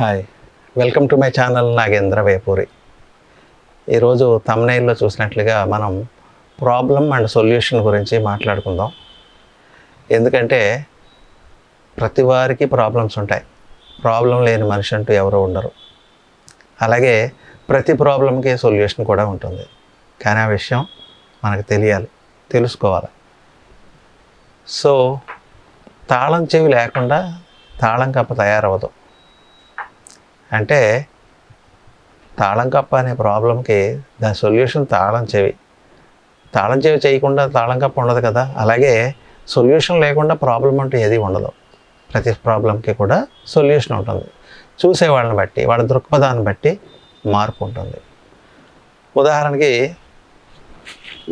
Hi. Welcome to my channel Nagendra Vepuri. ఈరోజు తమ్నైల్లో చూసినట్లుగా మనం ప్రాబ్లం అండ్ సొల్యూషన్ గురించి మాట్లాడుకుందాం. ఎందుకంటే ప్రతి వారికి ప్రాబ్లమ్స్ ఉంటాయి. ప్రాబ్లం లేని మనిషి అంటూ ఎవరు ఉండరు. అలాగే ప్రతి ప్రాబ్లంకి సొల్యూషన్ కూడా ఉంటుంది. కానీ ఆ విషయం మనకు తెలియాలి తెలుసుకోవాలి. సో తాళం చెవి లేకుండా తాళం కప్ప తయారవ్వదు. అంటే తాళం కప్ప అనే ప్రాబ్లంకి దాని సొల్యూషన్ తాళం చెవి. తాళం చెవి చేయకుండా తాళం కప్ప ఉండదు కదా. అలాగే సొల్యూషన్ లేకుండా ప్రాబ్లం అంటూ ఏది ఉండదు. ప్రతి ప్రాబ్లంకి కూడా సొల్యూషన్ ఉంటుంది. చూసే వాళ్ళని బట్టి వాళ్ళ దృక్పథాన్ని బట్టి మార్పు ఉంటుంది. ఉదాహరణకి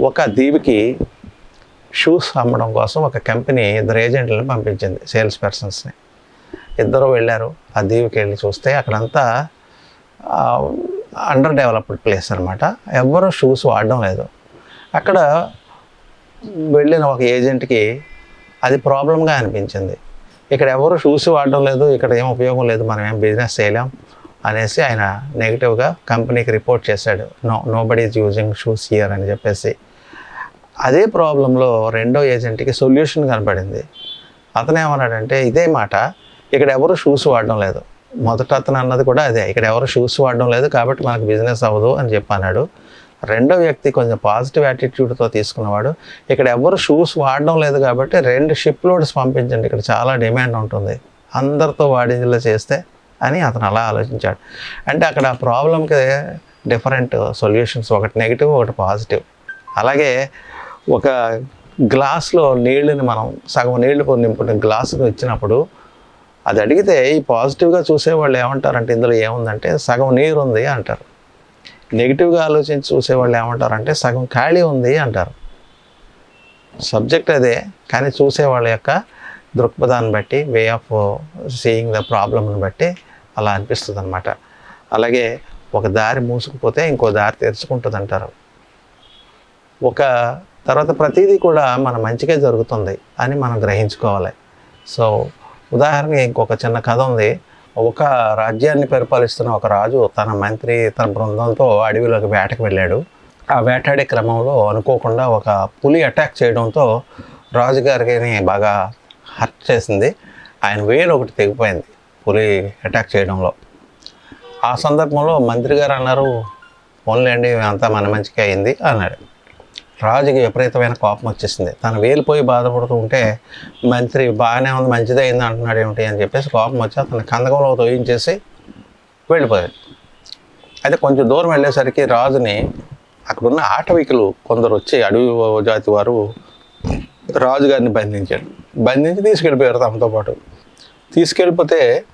ఒక దీవికి షూస్ అమ్మడం కోసం ఒక కంపెనీ ఇద్దరు ఏజెంట్లను పంపించింది సేల్స్ పర్సన్స్ని. ఇద్దరు వెళ్ళారు ఆ దీవికి వెళ్ళి చూస్తే అక్కడంతా అండర్ డెవలప్డ్ ప్లేస్ అనమాట ఎవ్వరూ షూస్ వాడడం లేదు. అక్కడ వెళ్ళిన ఒక ఏజెంట్కి అది ప్రాబ్లంగా అనిపించింది. ఇక్కడ ఎవరు షూస్ వాడడం లేదు ఇక్కడ ఏం ఉపయోగం లేదు మనం ఏం బిజినెస్ చేయలేం అనేసి ఆయన నెగిటివ్గా కంపెనీకి రిపోర్ట్ చేశాడు. No nobody is using shoes here అని చెప్పేసి. అదే ప్రాబ్లంలో రెండో ఏజెంట్కి సొల్యూషన్ కనపడింది. అతను ఏమన్నాడంటే ఇదే మాట ఇక్కడ ఎవరు షూస్ వాడడం లేదు. మొదట అతను అన్నది కూడా అదే. ఇక్కడ ఎవరు షూస్ వాడడం లేదు కాబట్టి మనకు బిజినెస్ అవ్వదు అని చెప్పి అన్నాడు. రెండో వ్యక్తి కొంచెం పాజిటివ్ యాటిట్యూడ్తో తీసుకున్నవాడు. ఇక్కడ ఎవరు షూస్ వాడడం లేదు కాబట్టి రెండు షిప్ లోడ్స్ పంపించండి. ఇక్కడ చాలా డిమాండ్ ఉంటుంది. అందరితో వాడిలో చేస్తే అని అతను అలా ఆలోచించాడు. అంటే అక్కడ ఆ ప్రాబ్లంకి డిఫరెంట్ సొల్యూషన్స్ ఒకటి నెగిటివ్ ఒకటి పాజిటివ్ అలాగే ఒక గ్లాస్లో నీళ్ళని మనం సగం నీళ్ళు నింపుని గ్లాసుకు ఇచ్చినప్పుడు అది అడిగితే ఈ పాజిటివ్గా చూసేవాళ్ళు ఏమంటారంటే ఇందులో ఏముందంటే సగం నీరు ఉంది అంటారు. నెగిటివ్గా ఆలోచించి చూసేవాళ్ళు ఏమంటారంటే సగం ఖాళీ ఉంది అంటారు. సబ్జెక్ట్ అదే కానీ చూసేవాళ్ళ యొక్క దృక్పథాన్ని బట్టి వే ఆఫ్ సీయింగ్ ద ప్రాబ్లమ్ని బట్టి అలా అనిపిస్తుంది అనమాట అలాగే ఒక దారి మూసుకుపోతే ఇంకో దారి తెరుచుకుంటుంది అంటారు ఒక తర్వాత ప్రతిదీ కూడా మన మంచిగా జరుగుతుంది అని మనం గ్రహించుకోవాలి. సో ఉదాహరణకి ఇంకొక చిన్న కథ ఉంది. ఒక రాజ్యాన్ని పరిపాలిస్తున్న ఒక రాజు తన మంత్రి తన బృందంతో అడవిలోకి వేటకు వెళ్ళాడు. ఆ వేటాడే క్రమంలో అనుకోకుండా ఒక పులి అటాక్ చేయడంతో రాజుగారిని బాగా హర్ట్ చేసింది. ఆయన వేలు ఒకటి తెగిపోయింది పులి అటాక్ చేయడంలో. ఆ సందర్భంలో మంత్రి గారు అన్నారు ఫోన్లేండి అంతా మన మంచిగా అయింది అన్నాడు. రాజుకి విపరీతమైన కోపం వచ్చేసింది. తను వేలిపోయి బాధపడుతూ ఉంటే మంత్రి బాగానే ఉంది మంచిదే అయింది అంటున్నాడు ఏమిటి? అని చెప్పేసి కోపం వచ్చి అతను కందకంలో తోయించేసి వెళ్ళిపోయాడు. అయితే కొంచెం దూరం వెళ్ళేసరికి రాజుని అక్కడున్న ఆటవికులు కొందరు వచ్చి అడవి జాతి వారు రాజుగారిని బంధించాడు బంధించి తీసుకెళ్ళిపోయారు తమతో పాటు. తీసుకెళ్ళిపోతే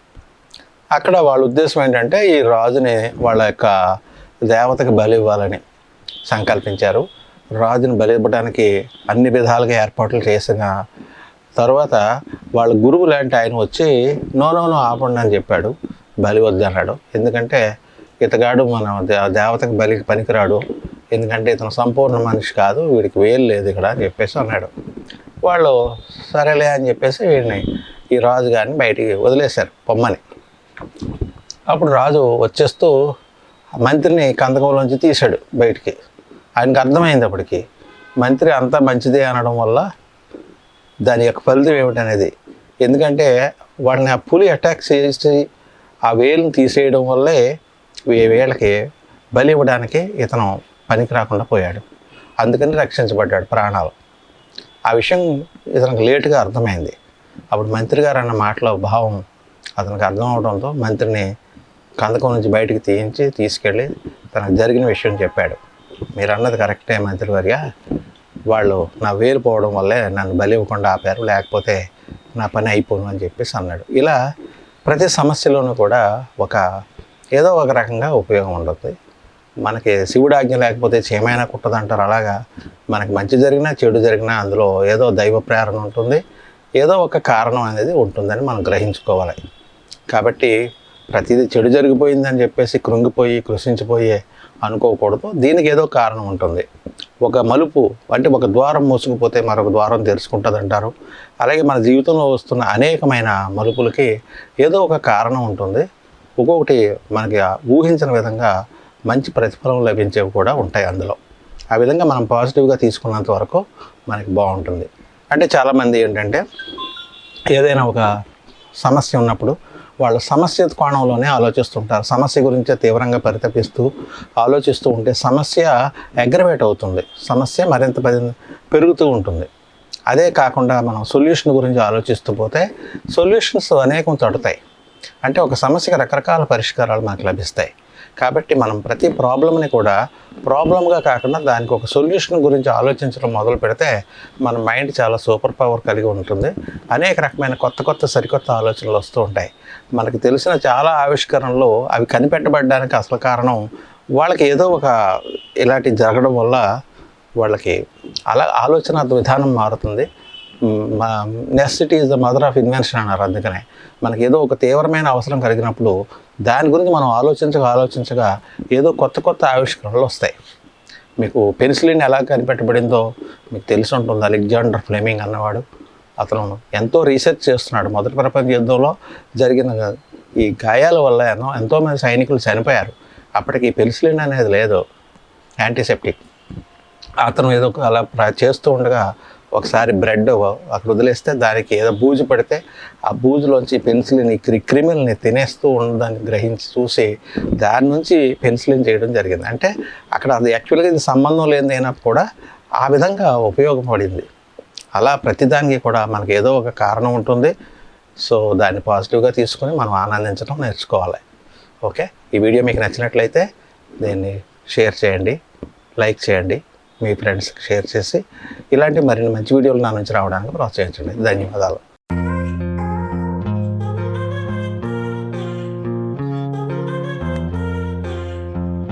అక్కడ వాళ్ళ ఉద్దేశం ఏంటంటే ఈ రాజుని వాళ్ళ యొక్క దేవతకి బలి ఇవ్వాలని సంకల్పించారు. రాజుని బలి అన్ని విధాలుగా ఏర్పాట్లు చేసిన తర్వాత వాళ్ళ గురువు లాంటి ఆయన వచ్చి నోనోను ఆపండి అని చెప్పాడు. బలి వద్దన్నాడు ఎందుకంటే ఇతగాడు మన దే- దేవతకి బలికి పనికిరాడు. ఎందుకంటే ఇతను సంపూర్ణ మనిషి కాదు వీడికి వేలు లేదు ఇక్కడ అని చెప్పేసి అన్నాడు. వాళ్ళు సరేలే అని చెప్పేసి వీడిని ఈ రాజు గారిని బయటికి వదిలేశారు పొమ్మని. అప్పుడు రాజు వచ్చేస్తూ మంత్రిని కందకంలోంచి తీశాడు బయటికి. ఆయనకు అర్థమైంది అప్పటికి. మంత్రి అంతా మంచిదే అనడం వల్ల దాని యొక్క ఫలితం ఏమిటనేది. ఎందుకంటే వాడిని ఆ పులి అటాక్ చేసి ఆ వేలును తీసేయడం వల్లే ఈ వేళకి బలి ఇవ్వడానికి ఇతను పనికి రాకుండా పోయాడు. అందుకని రక్షించబడ్డాడు ప్రాణాలు. ఆ విషయం ఇతనికి లేటుగా అర్థమైంది. అప్పుడు మంత్రి గారు అన్న మాటలో భావం అతనికి అర్థం అవడంతో మంత్రిని కందకం నుంచి బయటికి తీయించి తీసుకెళ్ళి తనకు జరిగిన విషయం చెప్పాడు. మీరు అన్నది కరెక్టే మంత్రి వర్య వాళ్ళు నా వేలు పోవడం వల్లే నన్ను బలి ఇవ్వకుండా ఆపారు లేకపోతే నా పని అయిపోను అని చెప్పేసి అన్నాడు. ఇలా ప్రతి సమస్యలోనూ కూడా ఒక ఏదో ఒక రకంగా ఉపయోగం ఉంటుంది మనకి శివుడు ఆజ్ఞ లేకపోతే చేమైనా కుట్టదంటారు అలాగా. మనకి మంచి జరిగినా చెడు జరిగినా అందులో ఏదో దైవ ప్రేరణ ఉంటుంది ఏదో ఒక కారణం అనేది ఉంటుందని మనం గ్రహించుకోవాలి. కాబట్టి ప్రతిదీ చెడు జరిగిపోయిందని చెప్పేసి కృంగిపోయి కృషించిపోయే అనుకోకూడదు. దీనికి ఏదో కారణం ఉంటుంది. ఒక మలుపు అంటే ఒక ద్వారం మూసుకుపోతే మరొక ద్వారం తెరుచుకుంటుంది అంటారు అలాగే మన జీవితంలో వస్తున్న అనేకమైన మలుపులకి ఏదో ఒక కారణం ఉంటుంది. ఒక్కొక్కటి మనకి ఊహించిన విధంగా మంచి ప్రతిఫలం లభించేవి కూడా ఉంటాయి అందులో. ఆ విధంగా మనం పాజిటివ్గా తీసుకున్నంత వరకు మనకి బాగుంటుంది. అంటే చాలామంది ఏంటంటే ఏదైనా ఒక సమస్య ఉన్నప్పుడు వాళ్ళు సమస్య కోణంలోనే ఆలోచిస్తుంటారు. సమస్య గురించే తీవ్రంగా పరితపిస్తూ ఆలోచిస్తూ ఉంటే సమస్య అగ్రవేట్ అవుతుంది. సమస్య మరింత పెరుగుతూ ఉంటుంది. అదే కాకుండా మనం సొల్యూషన్ గురించి ఆలోచిస్తూ పోతే సొల్యూషన్స్ అనేకం తడతాయి. అంటే ఒక సమస్యకి రకరకాల పరిష్కారాలు మనకు లభిస్తాయి. కాబట్టి మనం ప్రతి ప్రాబ్లమ్ని కూడా ప్రాబ్లంగా కాకుండా దానికి ఒక సొల్యూషన్ గురించి ఆలోచించడం మొదలు పెడితే మన మైండ్ చాలా సూపర్ పవర్ కలిగి ఉంటుంది. అనేక రకమైన కొత్త కొత్త సరికొత్త ఆలోచనలు వస్తూ ఉంటాయి. మనకు తెలిసిన చాలా ఆవిష్కరణలు అవి కనిపెట్టబడడానికి అసలు కారణం వాళ్ళకి ఏదో ఒక ఇలాంటి జరగడం వల్ల వాళ్ళకి అలా ఆలోచన విధానం మారుతుంది. Necessity is the mother of invention అన్నారు అందుకనే. మనకి ఏదో ఒక తీవ్రమైన అవసరం కలిగినప్పుడు దాని గురించి మనం ఆలోచించగా ఆలోచించగా ఏదో కొత్త కొత్త ఆవిష్కరణలు వస్తాయి. మీకు పెన్సిలిన్ ఎలా కనిపెట్టబడిందో మీకు తెలిసి ఉంటుంది? అలెగ్జాండర్ ఫ్లెమింగ్ అన్నవాడు. అతను ఎంతో రీసెర్చ్ చేస్తున్నాడు. మొదటి ప్రపంచ యుద్ధంలో జరిగిన ఈ గాయాల వల్ల ఎన్నో ఎంతోమంది సైనికులు చనిపోయారు. అప్పటికి ఈ పెన్సిలిన్ అనేది లేదు. యాంటీసెప్టిక్. అతను ఏదో ఒక అలా ప్ర- చేస్తూ ఉండగా ఒకసారి బ్రెడ్ అక్కడ వదిలేస్తే దానికి ఏదో బూజు పడితే ఆ బూజులోంచి పెన్సిలిన్ క్రిమిల్ని తినేస్తూ ఉన్నదాన్ని గ్రహించి చూసి దాని నుంచి పెన్సిలిన్ చేయడం జరిగింది. అంటే అక్కడ అది యాక్చువల్గా ఇది సంబంధం లేనిదైనా కూడా ఆ విధంగా ఉపయోగపడింది అలా ప్రతిదానికి కూడా మనకి ఏదో ఒక కారణం ఉంటుంది. సో దాన్ని పాజిటివ్గా తీసుకొని మనం ఆనందించడం నేర్చుకోవాలి. ఓకే? ఈ వీడియో మీకు నచ్చినట్లయితే దీన్ని షేర్ చేయండి లైక్ చేయండి. మీ ఫ్రెండ్స్కి షేర్ చేసి ఇలాంటి మరిన్ని మంచి వీడియోలు నా నుంచి రావడానికి ప్రోత్సహించండి. ధన్యవాదాలు.